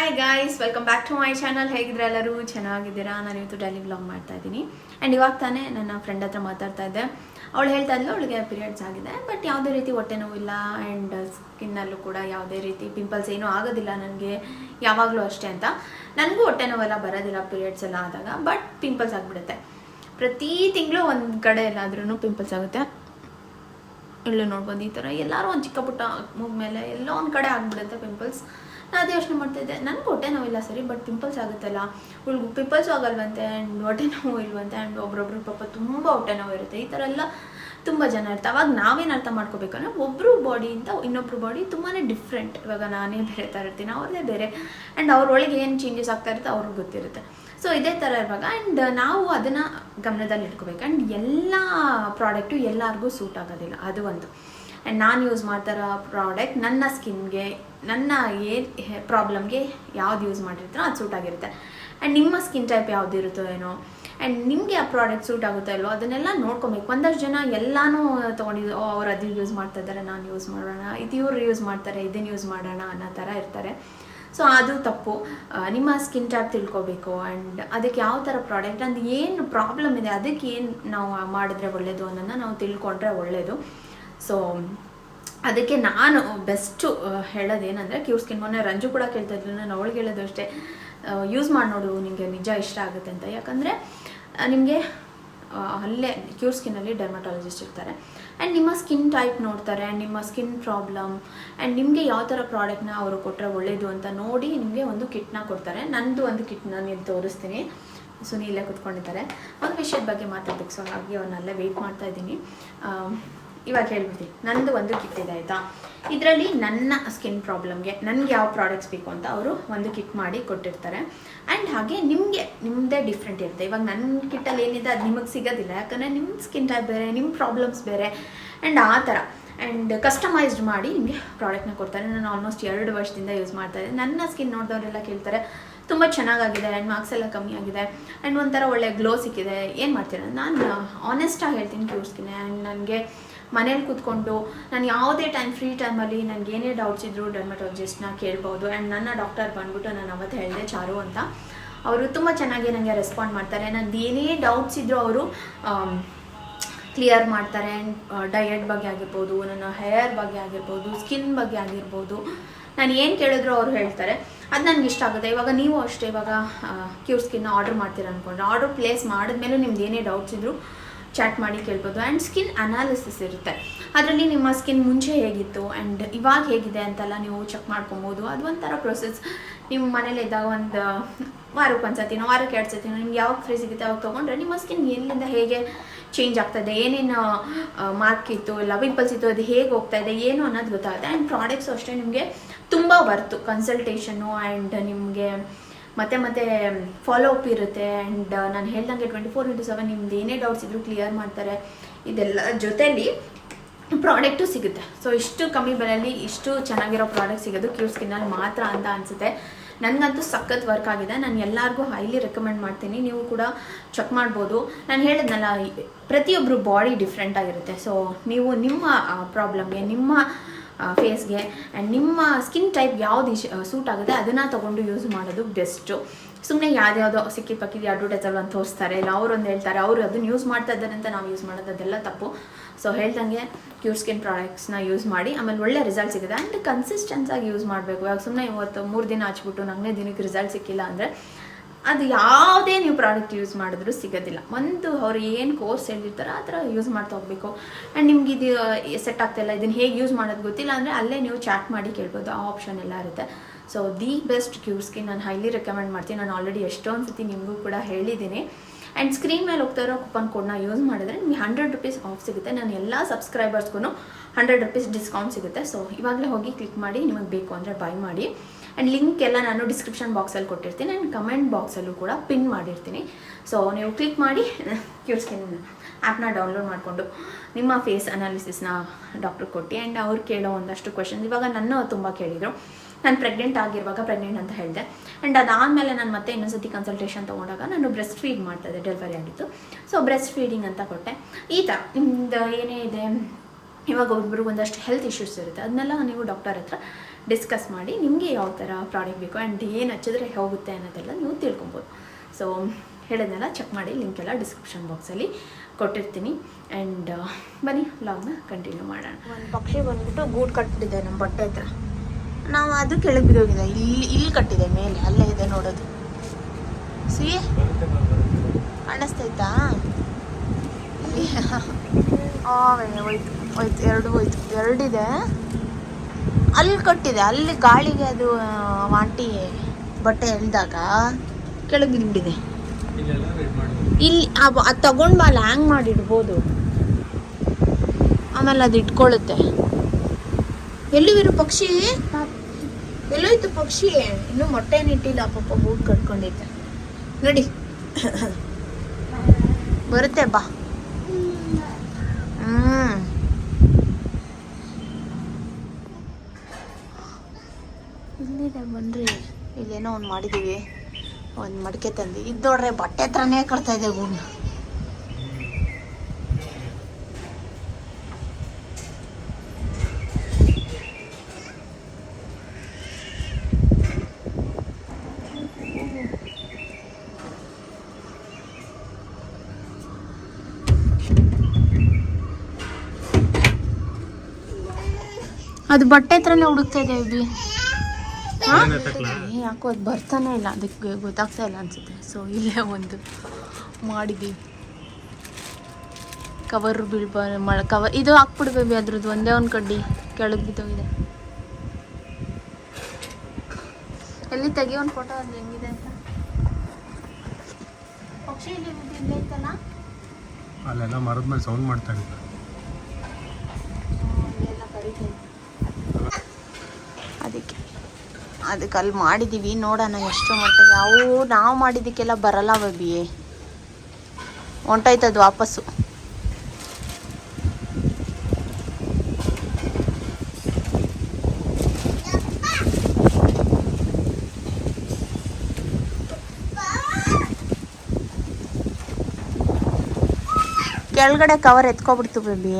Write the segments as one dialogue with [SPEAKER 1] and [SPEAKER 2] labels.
[SPEAKER 1] Hi guys welcome back to my channel ಹೇಗಿದ್ರೆ ಎಲ್ಲರೂ? ಚೆನ್ನಾಗಿದ್ದೀರಾ? ನಾನು ಇವತ್ತು ಡೈಲಿ ವ್ಲಾಗ್ ಮಾಡ್ತಾ ಇದ್ದೀನಿ. ಆ್ಯಂಡ್ ಇವಾಗ ತಾನೇ ನನ್ನ ಫ್ರೆಂಡ್ ಹತ್ರ ಮಾತಾಡ್ತಾ ಇದ್ದೆ. ಅವಳು ಹೇಳ್ತಾ ಇದ್ಲು, ಅವಳಿಗೆ ಪೀರಿಯಡ್ಸ್ ಆಗಿದೆ. ಬಟ್ ಯಾವುದೇ ರೀತಿ ಹೊಟ್ಟೆ ನೋವಿಲ್ಲ ಆ್ಯಂಡ್ ಸ್ಕಿನ್ನಲ್ಲೂ ಕೂಡ ಯಾವುದೇ ರೀತಿ ಪಿಂಪಲ್ಸ್ ಏನೂ ಆಗೋದಿಲ್ಲ ನನಗೆ. ಯಾವಾಗಲೂ ಅಷ್ಟೇ ಅಂತ. ನನಗೂ ಹೊಟ್ಟೆ ನೋವೆಲ್ಲ ಬರೋದಿಲ್ಲ ಪೀರಿಯಡ್ಸ್ ಎಲ್ಲ ಆದಾಗ. ಬಟ್ ಪಿಂಪಲ್ಸ್ ಆಗಿಬಿಡುತ್ತೆ. ಪ್ರತಿ ತಿಂಗಳು ಒಂದು ಕಡೆ ಎಲ್ಲಾದ್ರೂ ಪಿಂಪಲ್ಸ್ ಆಗುತ್ತೆ. ಇಲ್ಲೂ ನೋಡ್ಬೋದು, ಈ ಥರ ಎಲ್ಲರೂ ಒಂದು ಚಿಕ್ಕ ಪುಟ್ಟ ಮೂಗ್ ಮೇಲೆ ಎಲ್ಲೋ ಒಂದು ಕಡೆ ಆಗಿಬಿಡುತ್ತೆ ಪಿಂಪಲ್ಸ್ ನಾನು ಅದೇ ಯೋಚನೆ ಮಾಡ್ತಿದ್ದೆ ನನಗೆ ಹೊಟ್ಟೆ ನೋವಿಲ್ಲ ಸರಿ ಬಟ್ ಪಿಂಪಲ್ಸ್ ಆಗುತ್ತಲ್ಲ. ಇವಳಿಗೂ ಪಿಂಪಲ್ಸು ಆಗಲ್ವಂತೆ ಆ್ಯಂಡ್ ಹೊಟ್ಟೆ ನೋವು ಇಲ್ವಂತೆ ಆ್ಯಂಡ್ ಒಬ್ರೊಬ್ರು ಪಾಪ ತುಂಬ ಹೊಟ್ಟೆ ನೋವು ಇರುತ್ತೆ. ಈ ಥರ ಎಲ್ಲ ತುಂಬ ಜನ ಇರ್ತಾರೆ. ಅವಾಗ ನಾವೇನು ಅರ್ಥ ಮಾಡ್ಕೋಬೇಕಂದ್ರೆ ಒಬ್ಬರು ಬಾಡಿಯಿಂದ ಇನ್ನೊಬ್ರು ಬಾಡಿ ತುಂಬಾ ಡಿಫ್ರೆಂಟ್ ಇವಾಗ ನಾನೇ ಬೇರೆ ಥರ ಇರ್ತೀನಿ ಅವ್ರದ್ದೇ ಬೇರೆ. ಆ್ಯಂಡ್ ಅವ್ರೊಳಗೆ ಏನು ಚೇಂಜಸ್ ಆಗ್ತಾ ಇರುತ್ತೆ ಅವ್ರಿಗೆ ಗೊತ್ತಿರುತ್ತೆ. ಸೊ ಇದೇ ಥರ ಇರುವಾಗ ಆ್ಯಂಡ್ ನಾವು ಅದನ್ನು ಗಮನದಲ್ಲಿ ಇಟ್ಕೋಬೇಕು ಆ್ಯಂಡ್ ಎಲ್ಲ ಪ್ರಾಡಕ್ಟು ಎಲ್ಲರಿಗೂ ಸೂಟ್ ಆಗೋದಿಲ್ಲ. ಅದು ಒಂದು. ಆ್ಯಂಡ್ ನಾನು ಯೂಸ್ ಮಾಡ್ತಾರೋ ಪ್ರಾಡಕ್ಟ್ ನನ್ನ ಸ್ಕಿನ್ಗೆ, ನನ್ನ ಏನು ಪ್ರಾಬ್ಲಮ್ಗೆ ಯಾವ್ದು ಯೂಸ್ ಮಾಡಿರ್ತಾರೋ ಅದು ಸೂಟ್ ಆಗಿರುತ್ತೆ. ಆ್ಯಂಡ್ ನಿಮ್ಮ ಸ್ಕಿನ್ ಟೈಪ್ ಯಾವ್ದು ಇರುತ್ತೋ ಏನೋ. ಆ್ಯಂಡ್ ನಿಮಗೆ ಆ ಪ್ರಾಡಕ್ಟ್ ಸೂಟ್ ಆಗುತ್ತೋ ಇಲ್ವೋ, ಅದನ್ನೆಲ್ಲ ನೋಡ್ಕೊಬೇಕು. ಒಂದಷ್ಟು ಜನ ಎಲ್ಲನೂ ತೊಗೊಂಡಿದ್ದು ಓ, ಅವ್ರು ಅದು ಯೂಸ್ ಮಾಡ್ತಾ ಇದ್ದಾರೆ ನಾನು ಯೂಸ್ ಮಾಡೋಣ. ಇದು ಇವ್ರು ಯೂಸ್ ಮಾಡ್ತಾರೆ ಇದನ್ನು ಯೂಸ್ ಮಾಡೋಣ ಅನ್ನೋ ಥರ ಇರ್ತಾರೆ. ಸೊ ಅದು ತಪ್ಪು. ನಿಮ್ಮ ಸ್ಕಿನ್ ಟೈಪ್ ತಿಳ್ಕೊಬೇಕು. ಆ್ಯಂಡ್ ಅದಕ್ಕೆ ಯಾವ ಥರ ಪ್ರಾಡಕ್ಟ್ ಅಂದ್ ಏನು ಪ್ರಾಬ್ಲಮ್ ಇದೆ, ಅದಕ್ಕೆ ಏನು ನಾವು ಮಾಡಿದ್ರೆ ಒಳ್ಳೆಯದು ಅನ್ನೋದನ್ನ ನಾವು ತಿಳ್ಕೊಂಡ್ರೆ ಒಳ್ಳೆಯದು ಸೊ ಅದಕ್ಕೆ ನಾನು ಬೆಸ್ಟು ಹೇಳೋದೇನಂದರೆ ಕ್ಯೂರ್ ಸ್ಕಿನ್ ಮೊನ್ನೆ ರಂಜು ಕೂಡ ಕೇಳ್ತಾ ಇದ್ರು, ನಾನು ಅವಳಿಗೆ ಹೇಳೋದು ಅಷ್ಟೇ. ಯೂಸ್ ಮಾಡಿ ನೋಡು ನಿಮಗೆ ನಿಜ ಇಷ್ಟ ಆಗುತ್ತೆ ಅಂತ. ಯಾಕಂದರೆ ನಿಮಗೆ ಅಲ್ಲೇ ಕ್ಯೂರ್ ಸ್ಕಿನ್ನಲ್ಲಿ ಡರ್ಮಟಾಲಜಿಸ್ಟ್ ಇರ್ತಾರೆ. ಆ್ಯಂಡ್ ನಿಮ್ಮ ಸ್ಕಿನ್ ಟೈಪ್ ನೋಡ್ತಾರೆ ಆ್ಯಂಡ್ ನಿಮ್ಮ ಸ್ಕಿನ್ ಪ್ರಾಬ್ಲಮ್ ಆ್ಯಂಡ್ ನಿಮಗೆ ಯಾವ ಥರ ಪ್ರಾಡಕ್ಟ್ನ ಅವರು ಕೊಟ್ಟರೆ ಒಳ್ಳೆಯದು ಅಂತ ನೋಡಿ ನಿಮಗೆ ಒಂದು ಕಿಟ್ನ ಕೊಡ್ತಾರೆ. ನಂದು ಒಂದು ಕಿಟ್ನ ನಾನು ತೋರಿಸ್ತೀನಿ. ಸುನೀಲೇ ಕುತ್ಕೊಂಡಿದ್ದಾರೆ. ಒಂದು ವಿಷಯದ ಬಗ್ಗೆ ಮಾತಾಡ್ತಕ್ಕೆ ಸೊ ಹಾಗೆ ಅವನ್ನೆಲ್ಲ ವೆಯ್ಟ್ ಮಾಡ್ತಾ ಇದ್ದೀನಿ. ಇವಾಗ ಹೇಳ್ಬಿಡ್ತೀನಿ. ನಂದು ಒಂದು ಕಿಟ್ ಇದೆ, ಆಯಿತಾ? ಇದರಲ್ಲಿ ನನ್ನ ಸ್ಕಿನ್ ಪ್ರಾಬ್ಲಮ್ಗೆ ನನಗೆ ಯಾವ ಪ್ರಾಡಕ್ಟ್ಸ್ ಬೇಕು ಅಂತ ಅವರು ಒಂದು ಕಿಟ್ ಮಾಡಿ ಕೊಟ್ಟಿರ್ತಾರೆ. ಆ್ಯಂಡ್ ಹಾಗೆ ನಿಮಗೆ ನಿಮ್ಮದೇ ಡಿಫ್ರೆಂಟ್ ಇರುತ್ತೆ. ಇವಾಗ ನನ್ನ ಕಿಟ್ಟಲ್ಲಿ ಏನಿದೆ, ಅದು ನಿಮಗೆ ಸಿಗೋದಿಲ್ಲ. ಯಾಕಂದರೆ ನಿಮ್ಮ ಸ್ಕಿನ್ ಟೈಪ್ ಬೇರೆ ನಿಮ್ಮ ಪ್ರಾಬ್ಲಮ್ಸ್ ಬೇರೆ. ಆ್ಯಂಡ್ ಆ ಥರ. ಆ್ಯಂಡ್ ಕಸ್ಟಮೈಸ್ಡ್ ಮಾಡಿ ನಿಮಗೆ ಪ್ರಾಡಕ್ಟ್ನ ಕೊಡ್ತಾರೆ. ನಾನು ಆಲ್ಮೋಸ್ಟ್ ಎರಡು ವರ್ಷದಿಂದ ಯೂಸ್ ಮಾಡ್ತಾ ಇದ್ದೆ ನನ್ನ ಸ್ಕಿನ್ ನೋಡಿದವರೆಲ್ಲ ಕೇಳ್ತಾರೆ, ತುಂಬ ಚೆನ್ನಾಗಾಗಿದೆ ಆ್ಯಂಡ್ ಮಾರ್ಕ್ಸ್ ಎಲ್ಲ ಕಮ್ಮಿ ಆಗಿದೆ. ಆ್ಯಂಡ್ ಒಂಥರ ಒಳ್ಳೆ ಗ್ಲೋ ಸಿಕ್ಕಿದೆ. ಏನು ಮಾಡ್ತೀರ? ನಾನು ಆನೆಸ್ಟಾಗಿ ಹೇಳ್ತೀನಿ ಕ್ಯೂರ್ ಸ್ಕಿನ್ ಆ್ಯಂಡ್ ನನಗೆ ಮನೇಲಿ ಕೂತ್ಕೊಂಡು ನಾನು ಯಾವುದೇ ಟೈಮ್ ಫ್ರೀ ಟೈಮಲ್ಲಿ ನನಗೆ ಏನೇ ಡೌಟ್ಸ್ ಇದ್ದರೂ ಡರ್ಮಟಾಲಜಿಸ್ಟ್ನ ಕೇಳ್ಬೋದು. ಆ್ಯಂಡ್ ನನ್ನ ಡಾಕ್ಟರ್ ಬಂದ್ಬಿಟ್ಟು ನಾನು ಅವತ್ತು ಹೇಳಿದೆ ಚಾರು ಅಂತ. ಅವರು ತುಂಬ ಚೆನ್ನಾಗಿ ನನಗೆ ರೆಸ್ಪಾಂಡ್ ಮಾಡ್ತಾರೆ. ನಂದು ಏನೇ ಡೌಟ್ಸ್ ಇದ್ದರೂ ಅವರು ಕ್ಲಿಯರ್ ಮಾಡ್ತಾರೆ. ಆ್ಯಂಡ್ ಡಯಟ್ ಬಗ್ಗೆ ಆಗಿರ್ಬೋದು, ನನ್ನ ಹೇರ್ ಬಗ್ಗೆ ಆಗಿರ್ಬೋದು ಸ್ಕಿನ್ ಬಗ್ಗೆ ಆಗಿರ್ಬೋದು. ನಾನು ಏನು ಕೇಳಿದ್ರು ಅವ್ರು ಹೇಳ್ತಾರೆ. ಅದು ನನಗೆ ಇಷ್ಟ ಆಗುತ್ತೆ. ಇವಾಗ ನೀವು ಅಷ್ಟೇ ಇವಾಗ ಕ್ಯೂರ್ ಸ್ಕಿನ್ನ ಆರ್ಡರ್ ಮಾಡ್ತೀರ ಅಂದ್ಕೊಂಡ್ರೆ ಆರ್ಡರ್ ಪ್ಲೇಸ್ ಮಾಡಿದ್ಮೇಲೆ ನಿಮ್ದು ಏನೇ ಡೌಟ್ಸ್ ಇದ್ದರೂ ಚಾಟ್ ಮಾಡಿ ಕೇಳ್ಬೋದು. ಆ್ಯಂಡ್ ಸ್ಕಿನ್ ಅನಾಲಿಸಿಸ್ ಇರುತ್ತೆ. ಅದರಲ್ಲಿ ನಿಮ್ಮ ಸ್ಕಿನ್ ಮುಂಚೆ ಹೇಗಿತ್ತು ಆ್ಯಂಡ್ ಇವಾಗ ಹೇಗಿದೆ ಅಂತೆಲ್ಲ ನೀವು ಚೆಕ್ ಮಾಡ್ಕೊಬೋದು. ಅದು ಒಂಥರ ಪ್ರೊಸೆಸ್ ನಿಮ್ಮ ಮನೇಲಿ ಇದ್ದಾಗ ಒಂದು, ವಾರಕ್ಕೆ ಒಂದು ಸತಿನೋ, ವಾರಕ್ಕೆ ಎರಡು ಸತಿನೋ, ನಿಮ್ಗೆ ಯಾವಾಗ ಫ್ರೀ ಸಿಗುತ್ತೆ ಅವಾಗ ತೊಗೊಂಡ್ರೆ ನಿಮ್ಮ ಸ್ಕಿನ್ ಎಲ್ಲಿಂದ ಹೇಗೆ ಚೇಂಜ್ ಆಗ್ತದೆ, ಏನೇನು ಮಾರ್ಕ್ ಇತ್ತು, ಇಲ್ಲ ಪಿಂಪಲ್ಸ್ ಇತ್ತು, ಅದು ಹೇಗೆ ಹೋಗ್ತಾ ಇದೆ, ಏನು ಅನ್ನೋದು ಗೊತ್ತಾಗುತ್ತೆ. ಆ್ಯಂಡ್ ಪ್ರಾಡಕ್ಟ್ಸು ಅಷ್ಟೇ ನಿಮಗೆ ತುಂಬ ಬರ್ತು ಕನ್ಸಲ್ಟೇಷನ್ನು ಆ್ಯಂಡ್ ನಿಮಗೆ ಮತ್ತೆ ಮತ್ತೆ ಫಾಲೋ ಅಪ್ ಇರುತ್ತೆ ಆ್ಯಂಡ್ ನಾನು ಹೇಳ್ದಂಗೆ ಟ್ವೆಂಟಿ ಫೋರ್ ಇಂಟು ಸೆವೆನ್ ನಿಮ್ದು ಏನೇ ಡೌಟ್ಸ್ ಇದ್ದರೂ ಕ್ಲಿಯರ್ ಮಾಡ್ತಾರೆ. ಇದೆಲ್ಲ ಜೊತೆಯಲ್ಲಿ ಪ್ರಾಡಕ್ಟು ಸಿಗುತ್ತೆ. ಸೊ ಇಷ್ಟು ಕಮ್ಮಿ ಬೆಲೆಯಲ್ಲಿ ಇಷ್ಟು ಚೆನ್ನಾಗಿರೋ ಪ್ರಾಡಕ್ಟ್ ಸಿಗೋದು ಕ್ಯೂರ್ ಸ್ಕಿನ್ನಲ್ಲಿ ಮಾತ್ರ ಅಂತ ಅನಿಸುತ್ತೆ. ನನಗಂತೂ ಸಖತ್ ವರ್ಕ್ ಆಗಿದೆ. ನಾನು ಎಲ್ಲರಿಗೂ ಹೈಲಿ ರೆಕಮೆಂಡ್ ಮಾಡ್ತೀನಿ. ನೀವು ಕೂಡ ಚೆಕ್ ಮಾಡ್ಬೋದು. ನಾನು ಹೇಳಿದ್ನಲ್ಲ ಪ್ರತಿಯೊಬ್ಬರು ಬಾಡಿ ಡಿಫ್ರೆಂಟ್ ಆಗಿರುತ್ತೆ. ಸೊ ನೀವು ನಿಮ್ಮ ಪ್ರಾಬ್ಲಮ್ಗೆ ನಿಮ್ಮ ಫೇಸ್ಗೆ ಆ್ಯಂಡ್ ನಿಮ್ಮ ಸ್ಕಿನ್ ಟೈಪ್ ಯಾವ್ದು ಇಶ್ ಸೂಟ್ ಆಗುತ್ತೆ, ಅದನ್ನು ತೊಗೊಂಡು ಯೂಸ್ ಮಾಡೋದು ಬೆಸ್ಟು ಸುಮ್ಮನೆ ಯಾವ್ದ್ಯಾವುದೋ ಸಿಕ್ಕಿ ಪಕ್ಕಿದ ಅಡ್ವರ್ಟೈಸಲ್ಲಿ ಒಂದು ತೋರಿಸ್ತಾರೆ, ಇಲ್ಲ ಅವ್ರೊಂದು ಹೇಳ್ತಾರೆ, ಅವರು ಅದನ್ನು ಯೂಸ್ ಮಾಡ್ತಾ ಇದ್ದಾರೆ ಅಂತ ನಾವು ಯೂಸ್ ಮಾಡೋದು ಅದೆಲ್ಲ ತಪ್ಪು. ಸೊ ಹೇಳ್ದಂಗೆ ಕ್ಯೂರ್ ಸ್ಕಿನ್ ಪ್ರಾಡಕ್ಟ್ಸ್ನ ಯೂಸ್ ಮಾಡಿ, ಆಮೇಲೆ ಒಳ್ಳೆ ರಿಸಲ್ಟ್ ಸಿಗುತ್ತೆ. ಆ್ಯಂಡ್ ಕನ್ಸಿಸ್ಟೆನ್ಸಾಗಿ ಯೂಸ್ ಮಾಡಬೇಕು. ಇವಾಗ ಸುಮ್ಮನೆ ಇವತ್ತು ಮೂರು ದಿನ ಹಚ್ಬಿಟ್ಟು ನನಗೆ ದಿನಕ್ಕೆ ರಿಸಲ್ಟ್ ಸಿಕ್ಕಿಲ್ಲ ಅಂದರೆ ಅದು ಯಾವುದೇ ನೀವು ಪ್ರಾಡಕ್ಟ್ ಯೂಸ್ ಮಾಡಿದ್ರೂ ಸಿಗೋದಿಲ್ಲ. ಒಂದು ಅವ್ರು ಏನು ಕೋರ್ಸ್ ಹೇಳಿರ್ತಾರೋ ಆ ಥರ ಯೂಸ್ ಮಾಡ್ತಾ ಹೋಗ್ಬೇಕು. ಆ್ಯಂಡ್ ನಿಮ್ಗೆ ಇದು ಸೆಟ್ ಆಗ್ತಾಯಿಲ್ಲ ಇದನ್ನು ಹೇಗೆ ಯೂಸ್ ಮಾಡೋದು ಗೊತ್ತಿಲ್ಲ ಅಂದರೆ ಅಲ್ಲೇ ನೀವು ಚಾಟ್ ಮಾಡಿ ಕೇಳ್ಬೋದು. ಆ ಆಪ್ಷನ್ ಎಲ್ಲ ಇರುತ್ತೆ. So the best cure skin ನಾನು ಹೈಲಿ ರೆಕಮೆಂಡ್ ಮಾಡ್ತೀನಿ. ನಾನು ಆಲ್ರೆಡಿ ಎಷ್ಟೊಂದು ಸತಿ ನಿಮಗೂ ಕೂಡ ಹೇಳಿದ್ದೀನಿ. ಆ್ಯಂಡ್ ಸ್ಕ್ರೀನ್ ಮೇಲೆ ಹೋಗ್ತಾ ಇರೋ ಕೂಪನ್ ಕೋಡ್ನ ಯೂಸ್ ಮಾಡಿದ್ರೆ ನಿಮಗೆ ಹಂಡ್ರೆಡ್ ರುಪೀಸ್ ಆಫ್ ಸಿಗುತ್ತೆ. ನಾನು ಎಲ್ಲ ಸಬ್ಸ್ಕ್ರೈಬರ್ಸ್ಗೂ ಹಂಡ್ರೆಡ್ ರುಪೀಸ್ ಡಿಸ್ಕೌಂಟ್ ಸಿಗುತ್ತೆ. ಸೊ ಇವಾಗಲೇ ಹೋಗಿ ಕ್ಲಿಕ್ ಮಾಡಿ, ನಿಮಗೆ ಬೇಕು ಅಂದರೆ ಬೈ ಮಾಡಿ. ಆ್ಯಂಡ್ ಲಿಂಕ್ ಎಲ್ಲ ನಾನು ಡಿಸ್ಕ್ರಿಪ್ಷನ್ ಬಾಕ್ಸಲ್ಲಿ ಕೊಟ್ಟಿರ್ತೀನಿ. ಆ್ಯಂಡ್ ಕಮೆಂಟ್ ಬಾಕ್ಸಲ್ಲೂ ಕೂಡ ಪಿನ್ ಮಾಡಿರ್ತೀನಿ. ಸೊ ನೀವು ಕ್ಲಿಕ್ ಮಾಡಿ ಕ್ಯೂರ್ ಸ್ಕಿನ್ ಆ್ಯಪ್ನ ಡೌನ್ಲೋಡ್ ಮಾಡಿಕೊಂಡು ನಿಮ್ಮ ಫೇಸ್ ಅನಾಲಿಸಿಸ್ನ ಡಾಕ್ಟ್ರ್ ಕೊಟ್ಟು. ಆ್ಯಂಡ್ ಅವ್ರು ಕೇಳೋ ಒಂದಷ್ಟು ಕ್ವಶನ್ಸ್ ಇವಾಗ ನನ್ನ ತುಂಬ ಕೇಳಿದರು. ನಾನು ಪ್ರೆಗ್ನೆಂಟ್ ಆಗಿರುವಾಗ ಪ್ರೆಗ್ನೆಂಟ್ ಅಂತ ಹೇಳಿದೆ. ಆ್ಯಂಡ್ ಅದಾದಮೇಲೆ ನಾನು ಮತ್ತೆ ಇನ್ನೊಂದ್ಸತಿ ಕನ್ಸಲ್ಟೇಷನ್ ತೊಗೊಂಡಾಗ ನಾನು ಬ್ರೆಸ್ಟ್ ಫೀಡ್ ಮಾಡ್ತಾಯಿದ್ದೆ ಡೆಲಿವರಿ ಆಗಿತ್ತು. ಸೊ ಬ್ರೆಸ್ಟ್ ಫೀಡಿಂಗ್ ಅಂತ ಕೊಟ್ಟೆ. ಈ ಥರ ನಿಮ್ದು ಏನೇ ಇದೆ? ಇವಾಗ ಒಬ್ಬರಿಗೆ ಒಂದಷ್ಟು ಹೆಲ್ತ್ ಇಶ್ಯೂಸ್ ಇರುತ್ತೆ. ಅದನ್ನೆಲ್ಲ ನೀವು ಡಾಕ್ಟರ್ ಹತ್ರ ಡಿಸ್ಕಸ್ ಮಾಡಿ ನಿಮಗೆ ಯಾವ ಥರ ಪ್ರಾಡಕ್ಟ್ ಬೇಕು ಆ್ಯಂಡ್ ಏನು ಹಚ್ಚಿದ್ರೆ ಹೋಗುತ್ತೆ ಅನ್ನೋದೆಲ್ಲ ನೀವು ತಿಳ್ಕೊಬೋದು. ಸೊ ಹೇಳೋದನ್ನೆಲ್ಲ ಚೆಕ್ ಮಾಡಿ ಲಿಂಕ್ ಎಲ್ಲ ಡಿಸ್ಕ್ರಿಪ್ಷನ್ ಬಾಕ್ಸಲ್ಲಿ ಕೊಟ್ಟಿರ್ತೀನಿ. ಆ್ಯಂಡ್ ಬನ್ನಿ ವ್ಲಾಗ್ನ ಕಂಟಿನ್ಯೂ ಮಾಡೋಣ. ಒಂದು ಪಕ್ಷಿ ಬಂದ್ಬಿಟ್ಟು ಗೂಡು ಕಟ್ಟಿದೆ ನಮ್ಮ ಬಟ್ಟೆ ಹತ್ರ. ನಾವು ಅದು ಕೆಳಗೆ ಬಿದ್ದೋಗಿದೆ. ಇಲ್ಲಿ ಇಲ್ಲಿ ಕಟ್ಟಿದೆ ಮೇಲೆ. ಅಲ್ಲೇ ಇದೆ ನೋಡೋದು. ಸಿ ಕಾಣಿಸ್ತೈತಾ ಹೋಯ್ತು. ಹೋಯ್ತು, ಎರಡು ಹೋಯ್ತು. ಎರಡಿದೆ. ಅಲ್ಲಿ ಕಟ್ಟಿದೆ. ಅಲ್ಲಿ ಗಾಳಿಗೆ ಅದು ವಾಂಟಿ ಬಟ್ಟೆ ಎಳ್ದಾಗ ಕೆಳಗೆ ಬಿದ್ದುಬಿಟ್ಟಿದೆ ಇಲ್ಲಿ ಅದು ತಗೊಂಡು ಮೇಲೆ ಹ್ಯಾಂಗ್ ಮಾಡಿಡ್ಬೋದು ಆಮೇಲೆ ಅದು ಇಟ್ಕೊಳ್ಳುತ್ತೆ ಎಲ್ಲಿವಿರು ಪಕ್ಷಿ? ಎಲ್ಲೋಯ್ತು ಪಕ್ಷಿ? ಇನ್ನೂ ಮೊಟ್ಟೆನಿಟ್ಟಿಲ್ಲ ಪಾಪ ಬೂಟ್ ಕಟ್ಕೊಂಡಿದ್ದೆ. ನೋಡಿ. ಬರುತ್ತೆ, ಬಾ. ಹ್ಮ್. ಇಲ್ಲಿದೆ ಬನ್ರಿ. ಇಲ್ಲೇನೋ ಒಂದು ಮಾಡಿದ್ದೀವಿ ಒಂದು ಮಡಿಕೆ ತಂದು ಇದು ನೋಡ್ರೆ, ಬಟ್ಟೆ ಹತ್ರನೇ ಕಟ್ತಾ ಇದೆ ಗೂಡು. ಅದು ಬಟ್ಟೆ ಹತ್ರನೇ ಹುಡುಕ್ತಾ ಇದೆ. ಯಾಕೋ ಅದು ಬರ್ತಾನೆ ಇಲ್ಲ. ಅದಕ್ಕೆ ಗೊತ್ತಾಗ್ತಾ ಇಲ್ಲ ಅನ್ಸುತ್ತೆ. ಸೊ ಇಲ್ಲೇ ಒಂದು ಮಾಡಿದ್ದೀವಿ ಕವರ್ ಬೀಳ್ಬಾರ ಮಾಡ ಕವರ್ ಇದು ಹಾಕ್ಬಿಡು ಬೇಬಿ ಅದ್ರದ್ದು. ಒಂದೇ ಒಂದು ಕಡ್ಡಿ ಕೆಳಗೆ ಬಿದ್ದೋಗಿದೆ. ಎಲ್ಲಿ ತೆಗಿ ಒಂದು ಫೋಟೋ ಅದು ಹೆಂಗಿದೆ ಅಂತ? ಪಕ್ಷಿ ಇಲ್ಲಿ ಬಿದ್ದು ಇಲ್ಲೇ ಐತಲ್ಲ?
[SPEAKER 2] ಅಲ್ಲೆಲ್ಲ ಮರದ ಮೇಲೆ ಸೌಂಡ್ ಮಾಡ್ತಾ
[SPEAKER 1] ಅದಕ್ಕೆ. ಅದಕ್ಕೆ ಅಲ್ಲಿ ಮಾಡಿದ್ದೀವಿ ನೋಡೋಣ ಎಷ್ಟು ಮಟ್ಟಿಗೆ ಅವು ನಾವು ಮಾಡಿದ್ದಕ್ಕೆಲ್ಲ ಬರಲ್ಲ ಬೇಬಿ ಹೊಂಟೋಯ್ತದು ವಾಪಸ್ಸು. ಕೆಳಗಡೆ ಕವರ್ ಎತ್ಕೊಬಿಡ್ತು ಬೇಬಿ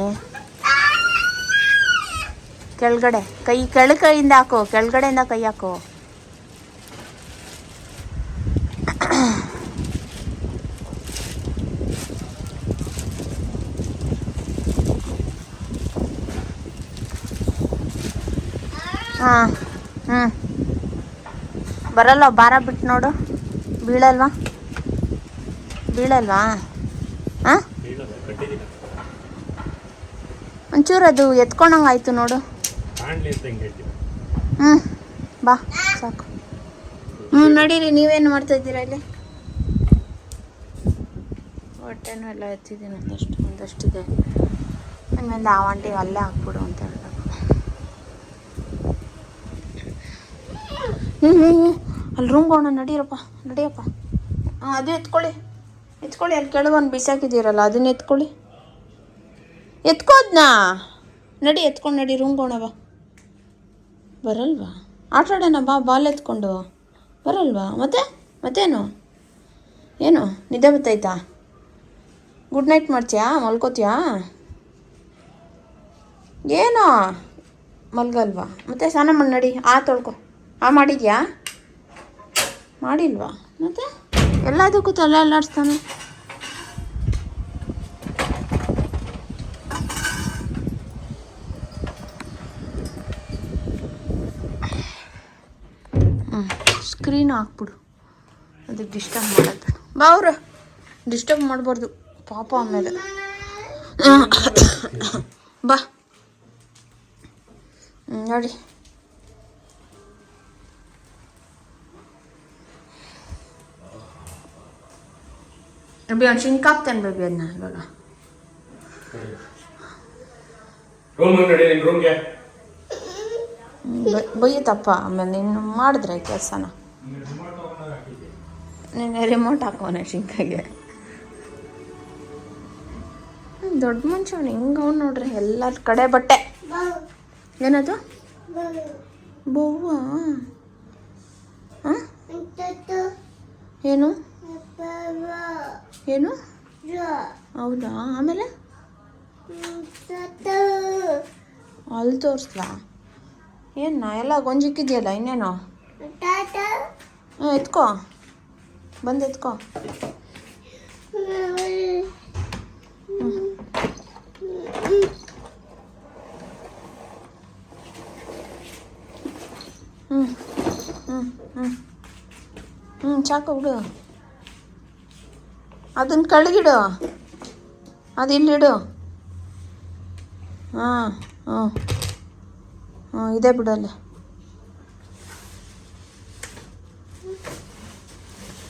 [SPEAKER 1] ಕೆಳಗಡೆ. ಕೈ ಕೆಳ ಕೈಯಿಂದ ಹಾಕೋ ಕೆಳಗಡೆಯಿಂದ ಕೈ ಹಾಕು. ಹಾಂ ಹ್ಞೂ ಬರಲ್ಲ ಭಾರ ಬಿಟ್ಟು ನೋಡು. ಬೀಳಲ್ವಾ? ಬೀಳಲ್ವಾ? ಹಾಂ? ಒಂಚೂರು ಅದು ಎತ್ಕೊಂಡಂಗೆ ಆಯಿತು ನೋಡು.
[SPEAKER 2] ಹಿಂಗೆ
[SPEAKER 1] ಹ್ಞೂ ಬಾ ಸಾಕು. ಹ್ಞೂ ನಡೀರಿ ನೀವೇನು ಮಾಡ್ತಾ ಇದ್ದೀರಾ ಇಲ್ಲಿ? ಹೊಟ್ಟೆನೂ ಎಲ್ಲ ಎತ್ತಿದ್ದೀನಿ ಒಂದಷ್ಟು ಒಂದಷ್ಟಿದೆ ಆಮೇಲೆ ಆ ಆಂಟಿಗೆ ಅಲ್ಲೇ ಹಾಕ್ಬಿಡು ಅಂತ ಹೇಳಿದ ಹ್ಞೂ ಹ್ಞೂ ಹ್ಞೂ ಅಲ್ಲಿ ರೂಮ್ಗೆ ಹೋಗೋಣ ನಡೀರಪ್ಪ ನಡಿಯಪ್ಪ. ಹಾಂ ಅದು ಎತ್ಕೊಳ್ಳಿ. ಎತ್ಕೊಳ್ಳಿ ಅಲ್ಲಿ ಕೆಳಗೆ ಒಂದು ಬಿಸಾಕಿದ್ದೀರಲ್ಲ ಅದನ್ನ ಎತ್ಕೊಳ್ಳಿ. ಎತ್ಕೋದ್ನಾ ನಡಿ ಎತ್ಕೊಂಡು ನಡಿ ರೂಮ್ ಹೋಗೋಣ ಬಾ. ಬರಲ್ವಾ? ಆಟ ಆಡೋಣ ಬಾ, ಬಾಲ್ ಎತ್ಕೊಂಡು. ಬರಲ್ವಾ? ಮತ್ತೆ? ಮತ್ತೇನು? ಏನು? ನಿದ್ದೆ ಬತ್ತೈತಾ ಗುಡ್ ನೈಟ್ ಮಾಡ್ತೀಯಾ? ಮಲ್ಕೋತೀಯಾ? ಏನೋ? ಮಲ್ಗಲ್ವಾ? ಮತ್ತೆ ಸ್ನಾನ ಮಾಡಿ, ನಡಿ. ಆ ತೊಳ್ಕೊ. ಆ ಮಾಡಿದ್ಯಾ? ಮಾಡಿಲ್ವಾ? ಮತ್ತೆ? ಎಲ್ಲದಕ್ಕೂ ತಲೆ ಅಲ್ಲಾಡ್ಸ್ತಾನೆ ಹ್ಞೂ ಸ್ಕ್ರೀನ್ ಹಾಕ್ಬಿಡು. ಅದಕ್ಕೆ ಡಿಸ್ಟರ್ಬ್ ಮಾಡೋದು ಬಾ ಅವ್ರು. ಡಿಸ್ಟರ್ಬ್ ಮಾಡಬಾರ್ದು. ಪಾಪ ಆಮೇಲೆ. ಬಾ. ನೋಡಿ. ಬೇಬಿ ಅವ್ನು ಶಿಂಕ್ ಹಾಕ್ತಾನೆ ಬೇಬಿ ಅದನ್ನ ಇವಾಗ. ಬೈಯುತ್ತಪ್ಪ ಆಮೇಲೆ ನೀನು ಮಾಡಿದ್ರೆ ಕೆಲಸನ. ನೀನು ರಿಮೋಟ್ ಹಾಕೋನೆ ಶಿಂಕಾಗೆ ದೊಡ್ಡ ಮನುಷ್ಯ ಅವ್ನು ಹೆಂಗೆ ಅವ್ನು ನೋಡ್ರಿ? ಎಲ್ಲರ ಕಡೆ ಬಟ್ಟೆ. ಏನದು? ಬವ್ವ. ಏನು? ಏನು? ಹೌದಾ? ಆಮೇಲೆ? ಅಲ್ಲಿ ತೋರಿಸ್ಲಾ? ಏನ ಎಲ್ಲ ಗೊಂಜಿಕ್ಕಿದೆಯಲ್ಲ ಇನ್ನೇನು? ಎತ್ಕೋ. ಬಂದು ಎತ್ಕೋ. ಹ್ಞೂ ಹ್ಞೂ ಹ್ಞೂ ಹ್ಞೂ ಚಾಕು ಬಿಡು. ಅದನ್ನು ಕಳಗಿಡು. ಅದು ಇಲ್ಲಿಡು ಹಾಂ ಹ್ಞೂ ಹ್ಞೂ ಇದೆ ಬಿಡಲ್ಲಿ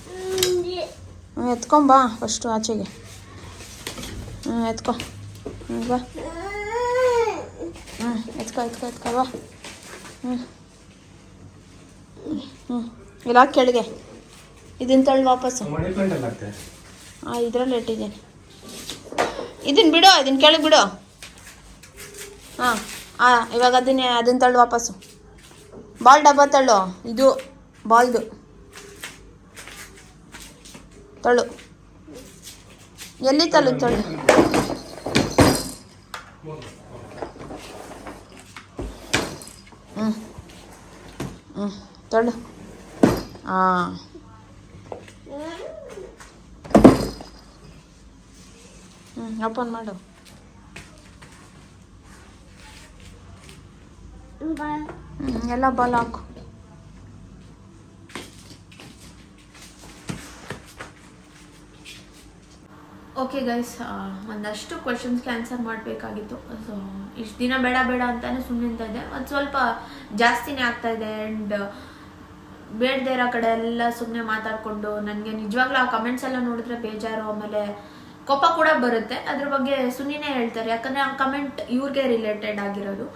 [SPEAKER 1] ಹ್ಞೂ ಎತ್ಕೊಂಬಾ ಫಸ್ಟು ಆಚೆಗೆ. ಹ್ಞೂ ಎತ್ಕೊ. ಹ್ಞೂ ಬಾ. ಹ್ಞೂ ಎತ್ಕೊ ಎತ್ಕೊ ಎತ್ಕೊ ಬಾ. ಹ್ಞೂ ಹ್ಞೂ ಇಲ್ಲ ಕೆಳಗೆ. ಇದನ್ನ ತಳ್ಳಿ ವಾಪಸ್ಸು. ಹಾಂ ಇದರಲ್ಲಿ ಇಟ್ಟಿದ್ದೀನಿ. ಇದನ್ನ ಬಿಡು ಇದನ್ನ ಕೆಳಗೆ ಬಿಡು. ಹಾಂ ಹಾಂ ಇವಾಗ ಅದನ್ನೇ ಅದನ್ನ ತಳ್ಳಿ ವಾಪಸ್ಸು. ಬಾಲ್ ಡಬ್ಬ ತಳ್ಳು. ಇದು ಬಾಲ್ದು. ತಳ್ಳು ಎಲ್ಲಿ ತಳ್ಳು ತಳ್ಳು ಹ್ಞೂ ಹ್ಞೂ ತಳ್ಳು ಹಾಂ ಹ್ಞೂ ಓಪನ್ ಮಾಡು. ಎಲ್ಲ ಬಾಲ್ ಹಾಕು. ಓಕೆ ಗೈಸ್ ಒಂದಷ್ಟು ಕ್ವಶನ್ಸ್ಗೆ ಆನ್ಸರ್ ಮಾಡಬೇಕಾಗಿತ್ತು. ಸೊ ಇಷ್ಟು ದಿನ ಬೇಡ ಬೇಡ ಅಂತಾನೆ ಸುಮ್ಮನೆ ಅಂತ ಇದೆ ಒಂದು ಸ್ವಲ್ಪ ಜಾಸ್ತಿನೇ ಆಗ್ತಾ ಇದೆ ಆ್ಯಂಡ್ ಬೇಡದೇ ಇರೋ ಕಡೆ ಎಲ್ಲ ಸುಮ್ಮನೆ ಮಾತಾಡಿಕೊಂಡು ನನಗೆ ನಿಜವಾಗ್ಲೂ ಆ ಕಮೆಂಟ್ಸ್ ಎಲ್ಲ ನೋಡಿದ್ರೆ ಬೇಜಾರು, ಆಮೇಲೆ ಕೋಪ ಕೂಡ ಬರುತ್ತೆ. ಅದ್ರ ಬಗ್ಗೆ ಸುನಿನೇ ಹೇಳ್ತಾರೆ. ಯಾಕಂದರೆ ಆ ಕಮೆಂಟ್ ಇವ್ರಿಗೆ ರಿಲೇಟೆಡ್ ಆಗಿರೋದು.